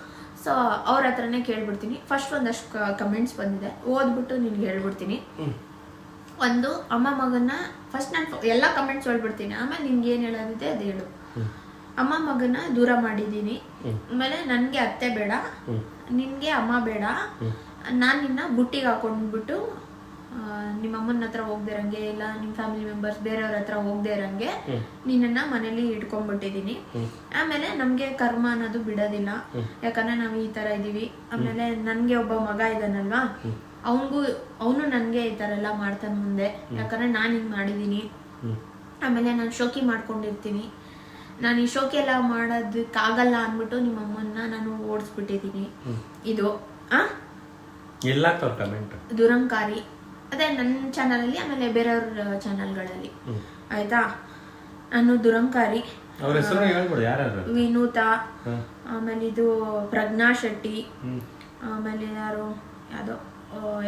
[SPEAKER 1] ಸೊ ಅವ್ರ ಹತ್ರನೇ ಕೇಳ್ಬಿಡ್ತೀನಿ. ಫಸ್ಟ್ ಒಂದಷ್ಟು ಕಮೆಂಟ್ಸ್ ಬಂದಿದೆ. ಓದ್ಬಿಟ್ಟು ನಿನ್ಗೆ ಹೇಳ್ಬಿಡ್ತೀನಿ. ಒಂದು ಅಮ್ಮ ಮಗನ ಫಸ್ಟ್ ನಾನು ಎಲ್ಲ ಕಮೆಂಟ್ಸ್ ಹೇಳ್ಬಿಡ್ತೀನಿ. ಆಮೇಲೆ ನಿನ್ಗೆ ಏನು ಹೇಳೋದಿದೆ ಅದು ಹೇಳು. ಅಮ್ಮ ಮಗನ ದೂರ ಮಾಡಿದೀನಿ ಆಮೇಲೆ ನನಗೆ ಅತ್ತೆ ಬೇಡ. ನಿನ್ಗೆ ಅಮ್ಮ ಬೇಡ. ನಾನು ನಿನ್ನ ಬುಟ್ಟಿಗೆ ಹಾಕೊಂಡ್ಬಿಟ್ಟು ನಿಮ್ಮ ಅಮ್ಮನ ಹತ್ರ ಹೋಗ್ದಿರಂಗೆ ಇಲ್ಲ ನಿಮ್ಮ ಫ್ಯಾಮಿಲಿ ಮೆಂಬರ್ಸ್ ಬೇರೆಯವ್ರ ಹತ್ರ ಹೋಗ್ದೇ ಇರಂಗೆ ನಿನ್ನ ಮನೇಲಿ ಇಟ್ಕೊಂಡ್ಬಿಟ್ಟಿದೀನಿ. ಆಮೇಲೆ ನಮ್ಗೆ ಕರ್ಮ ಅನ್ನೋದು ಬಿಡೋದಿಲ್ಲ. ಯಾಕಂದ್ರೆ ನಾವು ಈ ತರ ಇದೀವಿ. ಆಮೇಲೆ ನನ್ಗೆ ಒಬ್ಬ ಮಗ ಇದ್ದಾನಲ್ವಾ ಅವನಿಗೂ ಅವನು ನನಗೆ ಈ ಥರ ಎಲ್ಲ ಮಾಡ್ತಾನೆ ಮುಂದೆ. ಯಾಕಂದ್ರೆ ನಾನು ಹಿಂಗೆ ಮಾಡಿದ್ದೀನಿ ಆಮೇಲೆ ನಾನು ಶೋಕಿ ಮಾಡ್ಕೊಂಡಿರ್ತೀನಿ. ನಾನು ಈ ಶೋಕಿ ಎಲ್ಲ ಮಾಡೋದಕ್ಕಾಗಲ್ಲ ಅಂದ್ಬಿಟ್ಟು ನಿಮ್ಮ ಅಮ್ಮನ್ನ ನಾನು ಓಡಿಸ್ಬಿಟ್ಟಿದ್ದೀನಿ ಇದು ಆ?
[SPEAKER 2] ಎಲ್ಲ ಕಮೆಂಟ್
[SPEAKER 1] ದುರಂಕಾರಿ. ಅದೇ ನನ್ನ ಚಾನಲಲ್ಲಿ ಆಮೇಲೆ ಬೇರೆಯವ್ರ ಚಾನಲ್ಗಳಲ್ಲಿ ಆಯ್ತಾ? ನಾನು ದುರಂಕಾರಿ. ವಿನೂತ. ಆಮೇಲೆ ಇದು ಪ್ರಜ್ಞಾ ಶೆಟ್ಟಿ. ಆಮೇಲೆ ಯಾರು ಯಾವುದೋ?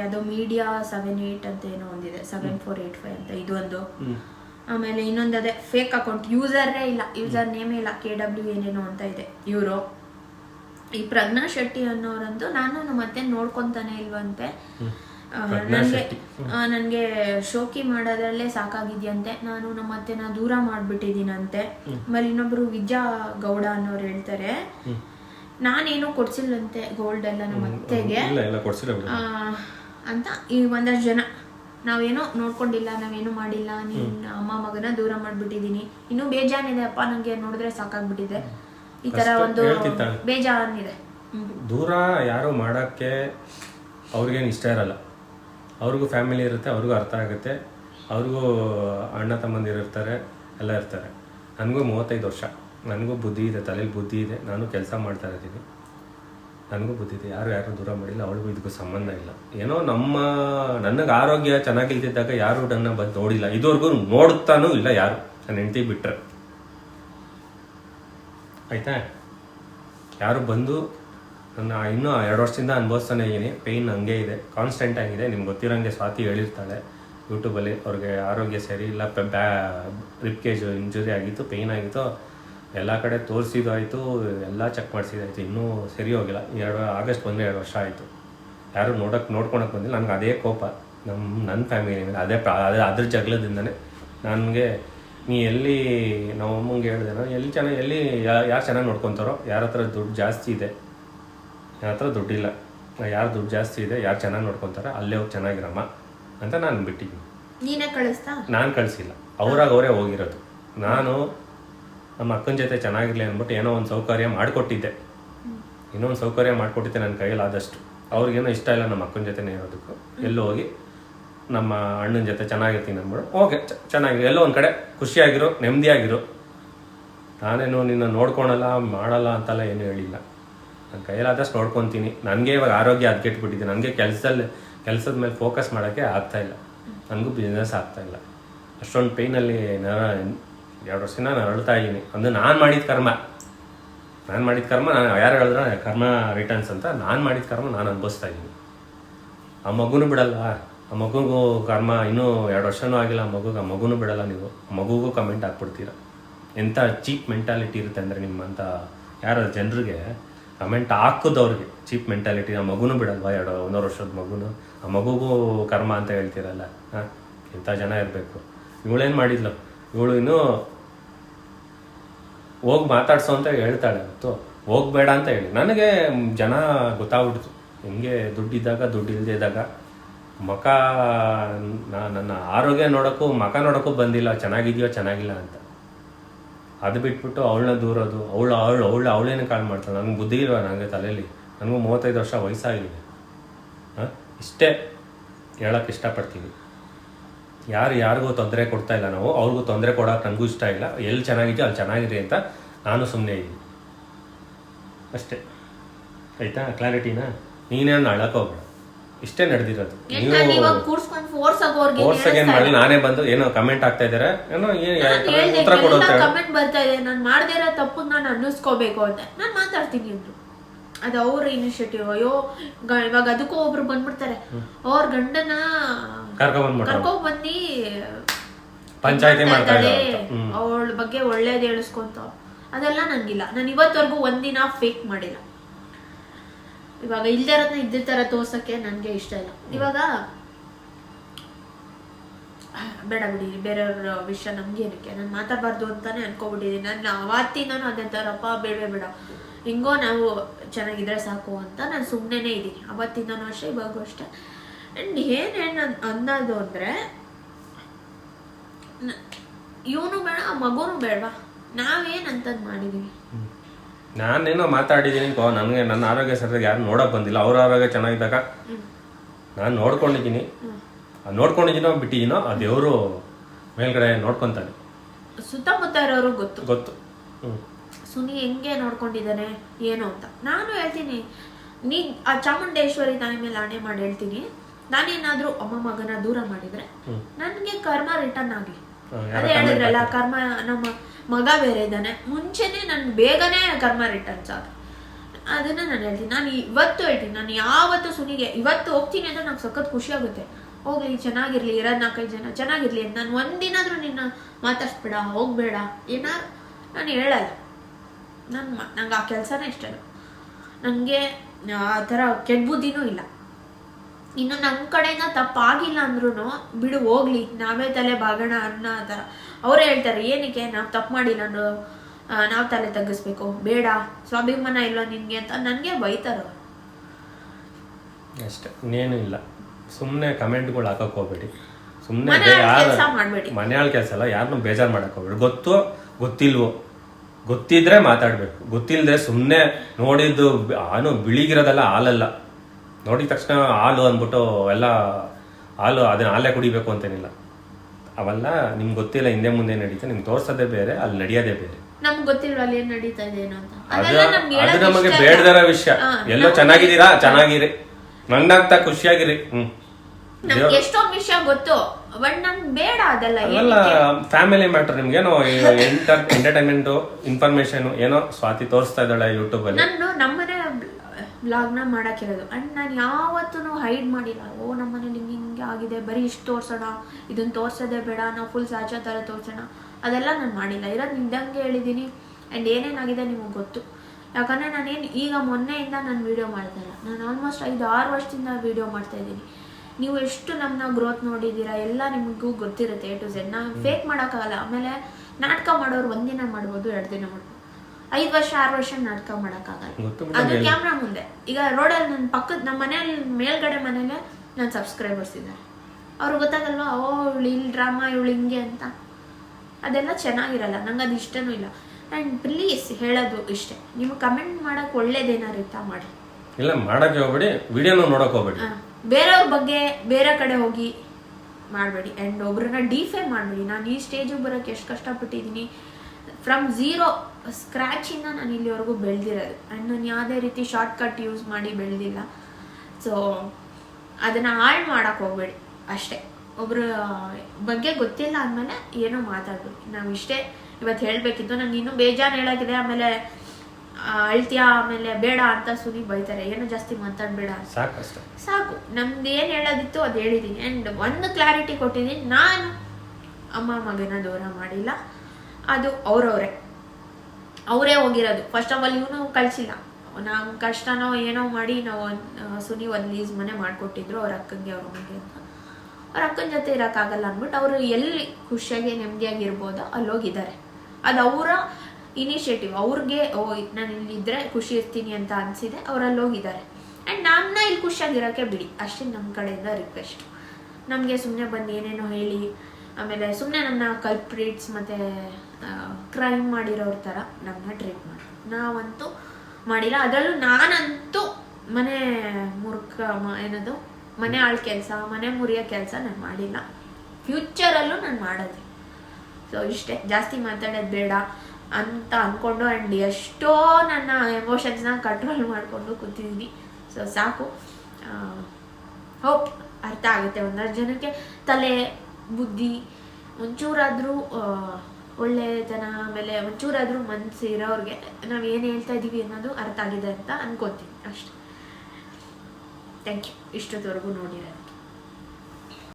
[SPEAKER 1] ಯಾವುದೋ ಮೀಡಿಯಾ ಸೆವೆನ್ ಏಯ್ಟ್ ಅಂತ ಏನೋ ಒಂದಿದೆ. ಸೆವೆನ್ ಫೋರ್ ಏಯ್ಟ್ ಫೈವ್ ಅಂತ ಇದು ಒಂದು ಆಮೇಲೆ ಇನ್ನೊಂದು ಅದೇ ಫೇಕ್ ಅಕೌಂಟ್ ಯೂಸರೇ ಇಲ್ಲ. ಯೂಸರ್ ನೇಮೇ ಇಲ್ಲ. ಕೆ ಡಬ್ಲ್ಯೂ ಏನೇನೋ ಅಂತ ಇದೆ. ಇವರು. ಈ ಪ್ರಜ್ಞಾ ಶೆಟ್ಟಿ ಅನ್ನೋರಂತೂ ನಾನು ನಮ್ಮ ಮತ್ತೆ ನೋಡ್ಕೊಂತಾನೆ ಇಲ್ವಂತೆ. ನನಗೆ ನನಗೆ ಶೋಕಿ ಮಾಡೋದ್ರಲ್ಲೇ ಸಾಕಾಗಿದೆಯಂತೆ. ನಾನು ನಮ್ಮ ಅತ್ತೆನ ದೂರ ಮಾಡಿಬಿಟ್ಟಿದ್ದೀನಂತೆ. ಆಮೇಲೆ ಇನ್ನೊಬ್ರು ವಿದ್ಯಾ ಗೌಡ ಅನ್ನೋರು ಹೇಳ್ತಾರೆ. ನಾನೇನು ಕೊಡ್ಸಿಲ್ಲಂತೆ ಗೋಲ್ಡ್ ಎಲ್ಲ ನಮ್ಮ ಅತ್ತೆಗೆ. ಅಂತ ಈ ಒಂದಷ್ಟು ಜನ. ನಾವೇನೋ ನೋಡ್ಕೊಂಡಿಲ್ಲ ನಾವೇನು ಮಾಡಿಲ್ಲ. ನಿನ್ನ ಅಮ್ಮ ಮಗನ ದೂರ ಮಾಡ್ಬಿಟ್ಟಿದೀನಿ. ಇನ್ನೂ ಬೇಜಾನಿದೆ ಅಪ್ಪ ನಂಗೆ ನೋಡಿದ್ರೆ ಸಾಕಾಗ್ಬಿಟ್ಟಿದೆ. ಈ ತರ ಒಂದು. ಬೇಜಾನಿದೆ.
[SPEAKER 2] ದೂರ ಯಾರು ಮಾಡಕ್ಕೆ ಅವ್ರಿಗೇನು ಇಷ್ಟ ಇರಲ್ಲ. ಅವ್ರಿಗೂ ಫ್ಯಾಮಿಲಿ ಇರುತ್ತೆ ಅವ್ರಿಗೂ ಅರ್ಥ ಆಗುತ್ತೆ. ಅವ್ರಿಗೂ ಅಣ್ಣ ತಮ್ಮಂದಿರು ಇರ್ತಾರೆ ಎಲ್ಲ ಇರ್ತಾರೆ. ನನಗೂ ಮೂವತ್ತೈದು ವರ್ಷ. ನನಗೂ ಬುದ್ಧಿ ಇದೆ ತಲೆಯಲ್ಲಿ ಬುದ್ಧಿ ಇದೆ, ನಾನು ಕೆಲಸ ಮಾಡ್ತಾ ಇದ್ದೀನಿ. ನನಗೂ ಬುದ್ಧಿ ಇದೆ, ಯಾರು ಯಾರು ದೂರ ಮಾಡಿಲ್ಲ, ಅವಳಿಗೂ ಇದಕ್ಕೂ ಸಂಬಂಧ ಇಲ್ಲ. ಏನೋ ನಮ್ಮ, ನನಗೆ ಆರೋಗ್ಯ ಚೆನ್ನಾಗಿಲ್ದಿದ್ದಾಗ ಯಾರು ನನ್ನ ಬಂದು ನೋಡಿಲ್ಲ. ಇದುವರೆಗೂ ನೋಡ್ತಾನೂ ಇಲ್ಲ ಯಾರು, ನನ್ನ ಹೆಂಡತಿ ಬಿಟ್ರೆ. ಆಯ್ತಾ? ಯಾರು ಬಂದು ನನ್ನ ಇನ್ನೂ ಎರಡು ವರ್ಷದಿಂದ ಅನುಭವಿಸ್ತಾನೆ ಇದ್ದೀನಿ. ಪೇಯ್ನ್ ಹಂಗೆ ಇದೆ, ಕಾನ್ಸ್ಟೆಂಟ್ ಆಗಿದೆ. ನಿಮ್ಗೆ ಗೊತ್ತಿರೋಂಗೆ ಸ್ವಾತಿ ಹೇಳಿರ್ತಾಳೆ. ಯೂಟ್ಯೂಬಲ್ಲಿ ಅವ್ರಿಗೆ ಆರೋಗ್ಯ ಸರಿ ಇಲ್ಲ, ಬ್ಯಾ ರಿಪ್ಕೇಜು ಇಂಜುರಿ ಆಗಿತ್ತು, ಪೇಯ್ನ್ ಆಗಿತ್ತು. ಎಲ್ಲ ಕಡೆ ತೋರಿಸಿದಾಯಿತು ಎಲ್ಲ ಚೆಕ್ ಮಾಡಿಸಿದಾಯಿತು ಇನ್ನೂ ಸರಿ ಹೋಗಿಲ್ಲ. ಎರಡು ಆಗಸ್ಟ್ ಬಂದರೆ ಎರಡು ವರ್ಷ ಆಯಿತು. ಯಾರು ನೋಡೋಕೆ ನೋಡ್ಕೊಳಕ್ಕೆ ಬಂದಿಲ್ಲ. ನನಗೆ ಅದೇ ಕೋಪ. ನಮ್ಮ ನನ್ನ ಫ್ಯಾಮಿಲಿ ಮೇಲೆ. ಅದೇ ಪ್ರಾ ಅದೇ ಅದ್ರ ಜಗಳದಿಂದನೇ ನನಗೆ ನೀ ಎಲ್ಲಿ ನಮ್ಮ ಅಮ್ಮಂಗೆ ಹೇಳಿದೆ ನಾನು ಎಲ್ಲಿ ಚೆನ್ನಾಗಿ ಎಲ್ಲಿ ಯಾರು ಚೆನ್ನಾಗಿ ನೋಡ್ಕೊತಾರೋ ಯಾರ ಹತ್ರ ದುಡ್ಡು ಜಾಸ್ತಿ ಇದೆ ಯಾರ ಹತ್ರ ದುಡ್ಡಿಲ್ಲ ಯಾರು ದುಡ್ಡು ಜಾಸ್ತಿ ಇದೆ ಯಾರು ಚೆನ್ನಾಗಿ ನೋಡ್ಕೊತಾರೆ ಅಲ್ಲೇ ಹೋಗಿ ಚೆನ್ನಾಗಿರಮ್ಮ ಅಂತ ನಾನು ಬಿಟ್ಟಿದ್ದೀನಿ.
[SPEAKER 1] ನೀನೇ ಕಳಿಸ್ತಾ?
[SPEAKER 2] ನಾನು ಕಳಿಸಿಲ್ಲ. ಅವ್ರಾಗ ಅವರೇ ಹೋಗಿರೋದು. ನಾನು ನಮ್ಮ ಅಕ್ಕನ ಜೊತೆ ಚೆನ್ನಾಗಿರ್ಲಿ ಅಂದ್ಬಿಟ್ಟು ಏನೋ ಒಂದು ಸೌಕರ್ಯ ಮಾಡಿಕೊಟ್ಟಿದ್ದೆ. ಇನ್ನೊಂದು ಸೌಕರ್ಯ ಮಾಡಿಕೊಟ್ಟಿದ್ದೆ ನನ್ನ ಕೈಯಲ್ಲಿ ಆದಷ್ಟು. ಅವ್ರಿಗೇನೋ ಇಷ್ಟ ಇಲ್ಲ ನಮ್ಮ ಅಕ್ಕನ ಜೊತೆನೇ ಇರೋದಕ್ಕೂ. ಎಲ್ಲೋ ಹೋಗಿ ನಮ್ಮ ಅಣ್ಣನ ಜೊತೆ ಚೆನ್ನಾಗಿರ್ತೀನಿ ಅಂದ್ಬಿಡು. ಓಕೆ ಚೆನ್ನಾಗಿ ಎಲ್ಲೋ ಒಂದು ಕಡೆ ಖುಷಿಯಾಗಿರು ನೆಮ್ಮದಿಯಾಗಿರು. ನಾನೇನು ನಿನ್ನ ನೋಡ್ಕೊಳಲ್ಲ ಮಾಡಲ್ಲ ಅಂತೆಲ್ಲ ಏನು ಹೇಳಿಲ್ಲ. ನನ್ನ ಕೈಯಲ್ಲಾದಷ್ಟು ನೋಡ್ಕೊತೀನಿ. ನನಗೆ ಇವಾಗ ಆರೋಗ್ಯ ಹದ್ಗೆಟ್ಬಿಟ್ಟಿದೆ ನನಗೆ ಕೆಲಸದಲ್ಲಿ ಕೆಲಸದ ಮೇಲೆ ಫೋಕಸ್ ಮಾಡೋಕ್ಕೆ ಆಗ್ತಾ ಇಲ್ಲ. ನನಗೂ ಬಿಸ್ನೆಸ್ ಆಗ್ತಾ ಇಲ್ಲ. ಅಷ್ಟೊಂದು ಪೈನಲ್ಲಿ ನರ ಎರಡು ವರ್ಷದಿಂದ ನಾನು ಅಳ್ತಾ ಇದ್ದೀನಿ. ಅಂದರೆ ನಾನು ಮಾಡಿದ ಕರ್ಮ. ನಾನು ಮಾಡಿದ ಕರ್ಮ, ನಾನು ಯಾರು ಹೇಳಿದ್ರೆ ಕರ್ಮ ರಿಟರ್ನ್ಸ್ ಅಂತ ನಾನು ಮಾಡಿದ ಕರ್ಮ ನಾನು ಅನುಭವಿಸ್ತಾ ಇದ್ದೀನಿ. ಆ ಮಗುನೂ ಬಿಡಲ್ಲ. ಆ ಮಗುಗೂ ಕರ್ಮ ಇನ್ನೂ ಎರಡು ವರ್ಷನೂ ಆಗಿಲ್ಲ. ಆ ಮಗುಗೆ, ಆ ಮಗುನೂ ಬಿಡಲ್ಲ ನೀವು. ಮಗುಗೂ ಕಮೆಂಟ್ ಹಾಕ್ಬಿಡ್ತೀರ? ಎಂಥ ಚೀಪ್ ಮೆಂಟಾಲಿಟಿ ಇರುತ್ತೆ ಅಂದರೆ ನಿಮ್ಮಂಥ ಯಾರ ಜನರಿಗೆ ಕಮೆಂಟ್ ಹಾಕೋದವ್ರಿಗೆ ಚೀಪ್ ಮೆಂಟಾಲಿಟಿ ಆ ಮಗುನೂ ಬಿಡಲ್ವಾ ಎರಡು ಒಂದೂವರೆ ವರ್ಷದ ಮಗುನು? ಆ ಮಗುಗೂ ಕರ್ಮ ಅಂತ ಹೇಳ್ತೀರಲ್ಲ, ಹಾಂ? ಎಂಥ ಜನ ಇರಬೇಕು. ಇವಳೇನು ಮಾಡಿದ್ಲು? ಇವಳು ಇನ್ನೂ ಹೋಗಿ ಮಾತಾಡ್ಸೋ ಅಂತ ಹೇಳ್ತಾಳೆ ಅವತ್ತು ಹೋಗ್ಬೇಡ ಅಂತ ಹೇಳಿ. ನನಗೆ ಜನ ಗೊತ್ತಾಗ್ಬಿಡ್ತು. ಹೆಂಗೆ ದುಡ್ಡಿದ್ದಾಗ ದುಡ್ಡು ಇಲ್ಲದೆ ಇದ್ದಾಗ. ಮಕ ನನ್ನ ಆರೋಗ್ಯ ನೋಡೋಕ್ಕೂ, ಮಕ ನೋಡೋಕ್ಕೂ ಬಂದಿಲ್ಲ. ಚೆನ್ನಾಗಿದೆಯೋ, ಚೆನ್ನಾಗಿಲ್ಲ ಅಂತ. ಅದು ಬಿಟ್ಬಿಟ್ಟು ಅವಳನ್ನ ದೂರೋದು. ಅವಳು ಅವಳು ಅವಳು, ಅವಳೇನು ಕಾಳು ಮಾಡ್ತಾಳೆ? ನನಗೆ ಬುದ್ಧಿ ಇಲ್ವ ನನಗೆ ತಲೆಯಲ್ಲಿ? ನನಗೂ ಮೂವತ್ತೈದು ವರ್ಷ ವಯಸ್ಸಾಗಿದೆ. ಹಾಂ? ಇಷ್ಟೇ ಹೇಳೋಕ್ಕೆ ಇಷ್ಟಪಡ್ತೀವಿ. ಯಾರು ಯಾರಿಗೂ ತೊಂದರೆ ಕೊಡ್ತಾ ಇಲ್ಲ ನಾವು ಅವ್ರಿಗೂ ತೊಂದರೆ ಕೊಡೋಕೆ ನನಗೂ ಇಷ್ಟ ಇಲ್ಲ. ಎಲ್ಲಿ ಚೆನ್ನಾಗಿದೆಯೋ ಅಲ್ಲಿ ಚೆನ್ನಾಗಿರಿ ಅಂತ ನಾನು ಸುಮ್ಮನೆ ಇದ್ದೀನಿ. ಅಷ್ಟೇ. ಆಯ್ತಾ? ಕ್ಲಾರಿಟಿನಾ ನೀನೇನು ಹೋಗ್ಬೇಡ. ಇಷ್ಟೇ ನಡೆದಿರೋದು. ನೀವು ಏನು ಮಾಡಲಿ? ನಾನೇ ಬಂದು ಏನೋ ಕಮೆಂಟ್ ಆಗ್ತಾ ಇದ್ದಾರೆ ಏನೋ ಉತ್ತರ ಕೊಡೋ
[SPEAKER 1] ಕಮೆಂಟ್ ಬರ್ತಾ ಇದೆ. ನಾನು ಮಾಡದೇ ಇರೋ ತಪ್ಪು ನಾನು ಅನ್ನಿಸ್ಕೋಬೇಕು ಅಂತ. ನಾನು ಮಾತಾಡ್ತೀನಿ ಅಂದ್ರು. ಅದು ಅವ್ರ ಇನಿಷಿಯೇಟಿವ್ ಅಯ್ಯೋ ಇವಾಗ ಅದಕ್ಕೂ ಒಬ್ರು ಬಂದ್ಬಿಡ್ತಾರೆ. ಅವ್ರ ಗಂಡನ
[SPEAKER 2] ಮಾಡ್ತಾರೆ.
[SPEAKER 1] ಕರ್ಕೊಂಡ್ ಬಂದಿ
[SPEAKER 2] ಪಂಚಾಯತಿ ಮಾಡ್ತಾ ಇದ್ದಾರೆ
[SPEAKER 1] ಅವಳ ಬಗ್ಗೆ ಒಳ್ಳೇದ್ ಹೇಳಿಸ್ಕೊಂತ. ಅದೆಲ್ಲ ನನ್ಗಿಲ್ಲ ನಾನು ಇವತ್ತವರೆಗೂ ಒಂದಿನ ಫೇಕ್ ಮಾಡಿಲ್ಲ. ಇವಾಗ ಇಲ್ದೇ ಇರೋದನ್ನ ಇದ್ದ ತರ ತೋರ್ಸಕ್ಕೆ ನನ್ಗೆ ಇಷ್ಟ ಇಲ್ಲ. ಇವಾಗ ಬೇಡ ಬಿಡಿ ಬೇರೆಯವ್ರ ವಿಷಯ ನಮ್ಗೆ ಏನಕ್ಕೆ? ನಾನು ಮಾತಾಡಬಾರ್ದು ಅಂತಾನೆ ಅನ್ಕೊಬಿಟ್ಟಿದ್ದೀನಿ ನಾನು ಅವತ್ತಿಂದನೂ ಅದೇ ಥರಪ್ಪ ಬೇಡವೇ ಬೇಡ ಹಿಂಗೋ ನಾವು ಚೆನ್ನಾಗಿದ್ರೆ ಸಾಕು ಅಂತ ನಾನು ಸುಮ್ಮನೆ ಇದ್ದೀನಿ. ಅವತ್ತಿಂದನೂ ಅಷ್ಟೇ ಇವಾಗೂ ಅಷ್ಟೇ. ಆ್ಯಂಡ್ ಏನೇನು ಅನ್ನೋದು ಅಂದರೆ ಇವನು ಬೇಡ ಆ ಮಗುನು ಬೇಡವಾ ನಾವೇನಂತದ್ ಮಾಡಿದೀವಿ?
[SPEAKER 2] ನಾನೇನೋ ಮಾತಾಡಿದ್ದೀನಿ ಕೋ ನನಗೆ ನನ್ನ ಆರೋಗ್ಯ ಸರಿಯಾಗಿ ಯಾರು ನೋಡಕ್ ಬಂದಿಲ್ಲ. ಅವ್ರ ಆರೋಗ್ಯ ಚೆನ್ನಾಗಿದ್ದಾಗ ನಾನು ನೋಡ್ಕೊಂಡಿದ್ದೀನಿ. ನೋಡ್ಕೊಂಡಿದ್ದೀನೋ ಬಿಟ್ಟಿದ್ದೀನೋ ಆ ದೇವರು ಮೇಲ್ಗಡೆ ನೋಡ್ಕೊಂತಾನೆ.
[SPEAKER 1] ಸುತ್ತಮುತ್ತ ಇರೋರು ಗೊತ್ತು.
[SPEAKER 2] ಗೊತ್ತು.
[SPEAKER 1] ಸುನಿ ಹೆಂಗೆ ನೋಡ್ಕೊಂಡಿದ್ದಾನೆ ಏನು ಅಂತ. ನಾನು ಹೇಳ್ತೀನಿ ನೀ ಆ ಚಾಮುಂಡೇಶ್ವರಿ ತಾಯಿ ಮೇಲೆ ಆಣೆ ಮಾಡಿ ಹೇಳ್ತೀನಿ. ನಾನೇನಾದ್ರೂ ಅಮ್ಮ ಮಗನ ದೂರ ಮಾಡಿದ್ರೆ ನನ್ಗೆ ಕರ್ಮ ರಿಟರ್ನ್ ಆಗ್ಲಿ. ಅದೇ ಹೇಳಿದ್ರಲ್ಲ ಕರ್ಮ ನಮ್ಮ ಮಗ ಬೇರೆ ಇದ್ದಾನೆ. ಮುಂಚೆನೆ ನನ್ಗೆ ಬೇಗನೆ ಕರ್ಮ ರಿಟರ್ನ್ ಆಗ ಅದನ್ನ ನಾನು ಹೇಳ್ತೀನಿ. ನಾನು ಇವತ್ತು ಹೇಳ್ತೀನಿ. ನಾನು ಯಾವತ್ತು ಸುನಿಗೆ ಇವತ್ತು ಹೋಗ್ತೀನಿ ಅಂದ್ರೆ ನಂಗೆ ಸಖತ್ ಖುಷಿ ಆಗುತ್ತೆ. ಹೋಗ್ಲಿ ಚೆನ್ನಾಗಿರ್ಲಿ ಇರೋದ್ ನಾಲ್ಕೈದು ಜನ ಚೆನ್ನಾಗಿರ್ಲಿ ಅಂತ ನಾನು ಒಂದಿನಾದ್ರೂ ನಿನ್ನ ಮಾತಾಡ್ಸ್ಬೇಡ ಹೋಗ್ಬೇಡ. ಏನಾರು ನಾನು ಹೇಳಲ್ಲ. ನನ್ನ ನಂಗೆ ಆ ಕೆಲಸನೇ ಇಷ್ಟ ನನಗೆ ಆ ಥರ ಕೆಟ್ಟ ಬುದ್ಧಿನೂ ಇಲ್ಲ. ಇನ್ನು ನಮ್ಮ ಕಡೆಯಿಂದ ತಪ್ಪಾಗಿಲ್ಲ ಅಂದ್ರೂ ಬಿಡು ಹೋಗ್ಲಿ ನಾವೇ ತಲೆ ಬಾಗೋಣ ಅನ್ನೋ ಥರ ಅವರೇ ಹೇಳ್ತಾರೆ ಏನಕ್ಕೆ ನಾವು ತಪ್ಪು ಮಾಡಿಲ್ಲ ನಾವು ತಲೆ ತಗ್ಗಿಸ್ಬೇಕು ಬೇಡ ಸ್ವಾಭಿಮಾನ ಇಲ್ಲ ನಿನಗೆ ಅಂತ ನನಗೆ ಬೈತಾರ
[SPEAKER 2] ಅಷ್ಟೇ ಇನ್ನೇನು ಇಲ್ಲ. ಸುಮ್ಮನೆ ಕಮೆಂಟ್ಗಳು ಹಾಕಕ್ ಹೋಗ್ಬೇಡಿ. ಸುಮ್ಮನೆ
[SPEAKER 1] ಕೆಲ್ಸ ಮಾಡ್ಬೇಡಿ.
[SPEAKER 2] ಮನೆಯಾಳ ಕೆಲಸ ಅಲ್ಲ ಯಾರನ್ನೂ ಬೇಜಾರು ಮಾಡಕ್ ಹೋಗ್ಬೇಡಿ. ಗೊತ್ತು ಗೊತ್ತಿಲ್ವೋ? ಗೊತ್ತಿದ್ರೆ ಮಾತಾಡ್ಬೇಕು. ಗೊತ್ತಿಲ್ಲದೆ ಸುಮ್ಮನೆ ನೋಡಿದ್ದು ಆನು ಬಿಳಿಗಿರೋದೆಲ್ಲ ಹಾಲಲ್ಲ. ನೋಡಿದ ತಕ್ಷಣ ಹಾಲು ಅಂದ್ಬಿಟ್ಟು ಎಲ್ಲ ಹಾಲು ಅದನ್ನ ಹಾಲೇ ಕುಡಿಬೇಕು ಅಂತೇನಿಲ್ಲ. ಅವೆಲ್ಲ ನಿಮ್ಗೆ ಗೊತ್ತಿಲ್ಲ ಹಿಂದೆ ಮುಂದೆ ನಡೀತಾ ನಿಮ್ಗೆ ತೋರ್ಸೋದೇ ಬೇರೆ ಅಲ್ಲಿ ನಡೆಯೋದೇ ಬೇರೆ.
[SPEAKER 1] ನಮ್ಗೆ ಗೊತ್ತಿಲ್ವ ಅಲ್ಲಿ ಏನ್ ನಡೀತಾ ಇದೆ ಏನು ಅಂತ?
[SPEAKER 2] ಅದು
[SPEAKER 1] ಅದೆಲ್ಲ ನಮ್ಗೆ
[SPEAKER 2] ಅದು
[SPEAKER 1] ಹೇಳಕ್
[SPEAKER 2] ನಮಗೆ
[SPEAKER 1] ಇಷ್ಟ ಇಲ್ಲ.
[SPEAKER 2] ಬೇಡದರ ವಿಷಯ.
[SPEAKER 1] ಹಾ,
[SPEAKER 2] ಎಲ್ಲೋ ಚೆನ್ನಾಗಿದ್ದೀರಾ? ಚೆನ್ನಾಗಿರಿ. ನನ್ನಂತ ಖುಷಿಯಾಗಿರಿ. ಹ್ಮ್.
[SPEAKER 1] ನಮ್ಗೆ ಎಷ್ಟೊಂದ್ ವಿಷಯ ಗೊತ್ತು ಬಟ್ ನಮ್ಗೆ ಬೇಡ ಅದೆಲ್ಲ.
[SPEAKER 2] ಅವೆಲ್ಲ ಫ್ಯಾಮಿಲಿ ಮ್ಯಾಟರ್ ನಿಮ್ಗೇನೋ ಎಂಟರ್ ಎಂಟರ್ಟೈನ್ಮೆಂಟ್ ಇನ್ಫಾರ್ಮೇಶನ್ ಏನೋ ಸ್ವಾತಿ ತೋರಿಸ್ತಾ ಇದ್ದಾಳೆ ಯೂಟ್ಯೂಬ್ ಅಲ್ಲಿ.
[SPEAKER 1] ನಾನು ನಮ್ಮನೆ ಬ್ಲಾಗ್ನ ಮಾಡೋಕ್ಕಿರೋದು ಅಂಡ್ ನಾನು ಯಾವತ್ತೂ ಹೈಡ್ ಮಾಡಿಲ್ಲ. ಓ ನಮ್ಮ ಮನೇಲಿ ಹಿಂಗೆ ಹಿಂಗೆ ಆಗಿದೆ. ಬರೀ ಇಷ್ಟು ತೋರ್ಸೋಣ. ಇದನ್ನು ತೋರಿಸೋದೇ ಬೇಡ. ನಾವು ಫುಲ್ ಸಾಚಾ ಥರ ತೋರ್ಸೋಣ. ಅದೆಲ್ಲ ನಾನು ಮಾಡಿಲ್ಲ. ಇರೋದು ನಿಂದಂಗೆ ಹೇಳಿದ್ದೀನಿ ಆ್ಯಂಡ್ ಏನೇನಾಗಿದೆ ನಿಮಗೆ ಗೊತ್ತು. ಯಾಕಂದರೆ ನಾನೇನು ಈಗ ಮೊನ್ನೆಯಿಂದ ನಾನು ವೀಡಿಯೋ ಮಾಡ್ತಾ ಇಲ್ಲ. ನಾನು ಆಲ್ಮೋಸ್ಟ್ ಐದು ಆರು ವರ್ಷದಿಂದ ವೀಡಿಯೋ ಮಾಡ್ತಾ ಇದ್ದೀನಿ. ನೀವು ಎಷ್ಟು ನಮ್ಮನ್ನ ಗ್ರೋತ್ ನೋಡಿದ್ದೀರಾ? ಎಲ್ಲ ನಿಮಗೂ ಗೊತ್ತಿರುತ್ತೆ ಎ ಟು ಝೆಡ್ ನಾನು ಫೇಕ್ ಮಾಡೋಕ್ಕಾಗಲ್ಲ. ಆಮೇಲೆ ನಾಟಕ ಮಾಡೋರು ಒಂದಿನ ಮಾಡ್ಬೋದು ಎರಡು ದಿನ ಮಾಡ್ಬೋದು. ಐದು ವರ್ಷ ಆರು ವರ್ಷ ನಾಟಕ ಮಾಡೋಕ್ಕಾಗಲ್ಲ. ಅದು ಕ್ಯಾಮ್ರಾ ಮುಂದೆ. ಈಗ ರೋಡಲ್ಲಿ ನನ್ನ ಪಕ್ಕದ ನಮ್ಮ ಮನೆಯಲ್ಲಿ ಮೇಲ್ಗಡೆ ಮನೇಲೆ ನನ್ನ ಸಬ್ಸ್ಕ್ರೈಬರ್ಸ್ ಇದ್ದಾರೆ ಅವ್ರಿಗೆ ಗೊತ್ತಾಗಲ್ವಾ ಓ ಇವಳು ಇಲ್ಲಿ ಡ್ರಾಮಾ ಇವಳು ಹಿಂಗೆ ಅಂತ. ಅದೆಲ್ಲ ಚೆನ್ನಾಗಿರಲ್ಲ ನಂಗೆ ಅದು ಇಷ್ಟನೂ ಇಲ್ಲ. ಆ್ಯಂಡ್ ಪ್ಲೀಸ್ ಹೇಳೋದು ಇಷ್ಟೇ. ನೀವು ಕಮೆಂಟ್ ಮಾಡೋಕೆ ಒಳ್ಳೇದೇನಾರು ಇತ್ತಾ ಮಾಡಿ.
[SPEAKER 2] ಇಲ್ಲ ಮಾಡಕ್ಕೆ ಹೋಗ್ಬೇಡಿ ವಿಡಿಯೋನು ನೋಡೋಕೆ ಹೋಗ್ಬೇಡಿ.
[SPEAKER 1] ಬೇರೆಯವ್ರ ಬಗ್ಗೆ ಬೇರೆ ಕಡೆ ಹೋಗಿ ಮಾಡಬೇಡಿ. ಆ್ಯಂಡ್ ಒಬ್ರನ್ನ ಡಿಫೈ ಮಾಡಬೇಡಿ. ನಾನು ಈ ಸ್ಟೇಜಿಗೆ ಬರೋಕ್ಕೆ ಎಷ್ಟು ಕಷ್ಟಪಟ್ಟಿದ್ದೀನಿ. ಫ್ರಮ್ ಝೀರೋ ಸ್ಕ್ರ್ಯಾಚಿಂದ ನಾನು ಇಲ್ಲಿವರೆಗೂ ಬೆಳೆದಿರೋದು. ಆ್ಯಂಡ್ ನಾನು ಯಾವುದೇ ರೀತಿ ಶಾರ್ಟ್ ಕಟ್ ಯೂಸ್ ಮಾಡಿ ಬೆಳೆದಿಲ್ಲ. ಸೊ ಅದನ್ನು ಹಾಳು ಮಾಡೋಕ್ಕೆ ಹೋಗ್ಬೇಡಿ. ಅಷ್ಟೇ. ಒಬ್ಬರ ಬಗ್ಗೆ ಗೊತ್ತಿಲ್ಲ ಅಂದಮೇಲೆ ಏನೋ ಮಾತಾಡ್ಬೋದು ನಾವು ಇಷ್ಟೇ ಇವತ್ತು ಹೇಳಬೇಕಿತ್ತು. ನಂಗೆ ಇನ್ನೂ ಬೇಜಾರು ಹೇಳೋಕ್ಕಿದೆ ಆಮೇಲೆ ಅಳ್ತೀಯಾ ಆಮೇಲೆ ಬೇಡ ಅಂತ ಸುನಿ ಬೈತಾರೆ. ಏನೋ ಜಾಸ್ತಿ ಮಾತಾಡಬೇಡ ಸಾಕು ನಮ್ದು ಏನು ಹೇಳೋದಿತ್ತು ಅದು ಹೇಳಿದ್ದೀನಿ ಆ್ಯಂಡ್ ಒಂದು ಕ್ಲಾರಿಟಿ ಕೊಟ್ಟಿದ್ದೀನಿ ನಾನು ಅಮ್ಮ ಮಗನ ದೂರ ಮಾಡಿಲ್ಲ. ಅದು ಅವ್ರವ್ರೆ. ಅವರೇ ಹೋಗಿರೋದು. ಫಸ್ಟ್ ಆಫ್ ಆಲ್ ಇವನು ಕಳಿಸಿಲ್ಲ. ನಾವು ಕಷ್ಟನೋ ಏನೋ ಮಾಡಿ ನಾವು ಒಂದು ಸುನಿ ಒಂದು ಲೀಸ್ ಮನೆ ಮಾಡಿಕೊಟ್ಟಿದ್ರು ಅವ್ರ ಅಕ್ಕಂಗೆ ಅವ್ರ ಮನೆಗೆ ಅಂತ. ಅವ್ರ ಅಕ್ಕನ ಜೊತೆ ಇರೋಕ್ಕಾಗಲ್ಲ ಅಂದ್ಬಿಟ್ಟು ಅವರು ಎಲ್ಲಿ ಖುಷಿಯಾಗಿ ನೆಮ್ಮದಿಯಾಗಿ ಇರ್ಬೋದೋ ಅಲ್ಲಿ ಹೋಗಿದ್ದಾರೆ ಅದು ಅವರ ಇನಿಷಿಯೇಟಿವ್ ಅವ್ರಿಗೆ, ಓ, ನಾನು ಇಲ್ಲಿದ್ದರೆ ಖುಷಿ ಇರ್ತೀನಿ ಅಂತ ಅನಿಸಿದೆ ಅವರಲ್ಲಿ ಹೋಗಿದ್ದಾರೆ ಆ್ಯಂಡ್ ನಮ್ಮನ್ನ ಇಲ್ಲಿ ಖುಷಿಯಾಗಿರೋಕ್ಕೆ ಬಿಡಿ. ಅಷ್ಟೇ ನಮ್ಮ ಕಡೆಯಿಂದ ರಿಕ್ವೆಸ್ಟ್ ನಮಗೆ ಸುಮ್ಮನೆ ಬಂದು ಏನೇನೋ ಹೇಳಿ, ಆಮೇಲೆ ಸುಮ್ಮನೆ ನನ್ನ ಕಲ್ಪ್ರಿಟ್ಸ್ ಮತ್ತು ಕ್ರೈಮ್ ಮಾಡಿರೋರ ಥರ ನಮ್ಮನ್ನ ಟ್ರೀಟ್ ಮಾಡಿ, ನಾವಂತೂ ಮಾಡಿಲ್ಲ. ಅದರಲ್ಲೂ ನಾನಂತೂ ಮನೆ ಮುರ್ಕ ಏನದು, ಮನೆ ಆಳ್ ಕೆಲಸ, ಮನೆ ಮುರಿಯೋ ಕೆಲಸ ನಾನು ಮಾಡಿಲ್ಲ. ಫ್ಯೂಚರಲ್ಲೂ ನಾನು ಮಾಡೋದು. ಸೊ ಇಷ್ಟೇ. ಜಾಸ್ತಿ ಮಾತಾಡೋದು ಬೇಡ ಅಂತ ಅಂದ್ಕೊಂಡು ಆ್ಯಂಡ್ ಎಷ್ಟೋ ನನ್ನ ಎಮೋಷನ್ಸ್ನ ಕಂಟ್ರೋಲ್ ಮಾಡಿಕೊಂಡು ಕೂತಿದ್ದೀನಿ ಸೊ ಸಾಕು. ಹೋಪ್ ಅರ್ಥ ಆಗುತ್ತೆ ಒಂದಷ್ಟು ಜನಕ್ಕೆ. ತಲೆ, ಬುದ್ಧಿ, ಒಂಚೂರಾದರೂ ಒಳ್ಳೆತನ ಆಮೇಲೆ ಒಂಚೂರಾದರೂ ಮನಸ್ಸು ಇರೋರಿಗೆ ನಾವು ಏನು ಹೇಳ್ತಾ ಇದ್ದೀವಿ ಅನ್ನೋದು ಅರ್ಥ ಆಗಿದೆ ಅಂತ ಅನ್ಕೋತೀನಿ ಅಷ್ಟೆ. ಥ್ಯಾಂಕ್ ಯು ಇಷ್ಟೊತ್ತವರೆಗೂ ನೋಡಿರೋದು.